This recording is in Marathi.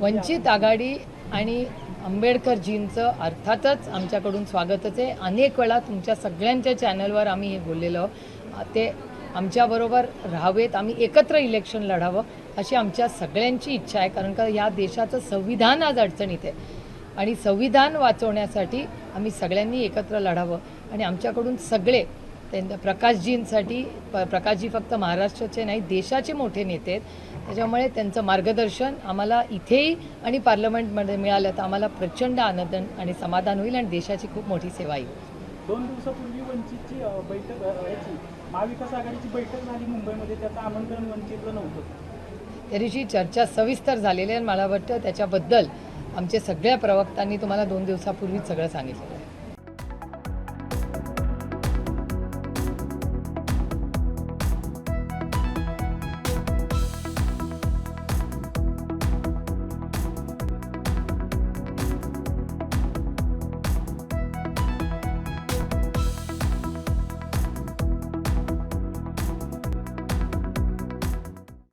वंचित आघाडी आणि आंबेडकरजींचं अर्थातच आमच्याकडून स्वागतच आहे. अनेक वेळा तुमच्या सगळ्यांच्या चॅनलवर आम्ही हे बोललेलो ते आमच्याबरोबर राहावेत. आम्ही एकत्र इलेक्शन लढावं अशी आमच्या सगळ्यांची इच्छा आहे कारण का या देशाचं संविधान आज अडचणीत आहे. आणि संविधान वाचवण्यासाठी आम्ही सगळ्यांनी एकत्र लढावं आणि आमच्याकडून सगळे त्यांच्या प्रकाशजींसाठी प प्रकाशजी फक्त महाराष्ट्राचे नाही देशाचे मोठे नेते आहेत. त्याच्यामुळे त्यांचं मार्गदर्शन आम्हाला इथेही आणि पार्लमेंटमध्ये मिळालं तर आम्हाला प्रचंड आनंद आणि समाधान होईल आणि देशाची खूप मोठी सेवा येईल. दोन दिवसापूर्वी वंचितची बैठक याची महाविकास आघाडीची बैठक झाली मुंबईमध्ये. त्याचं आमंत्रण वंचितलं नव्हतं. त्या दिवशी चर्चा सविस्तर झालेली आहे आणि मला वाटतं त्याच्याबद्दल आमचे सगळ्या प्रवक्त्यांनी तुम्हाला दोन दिवसापूर्वीच सगळं सांगितलं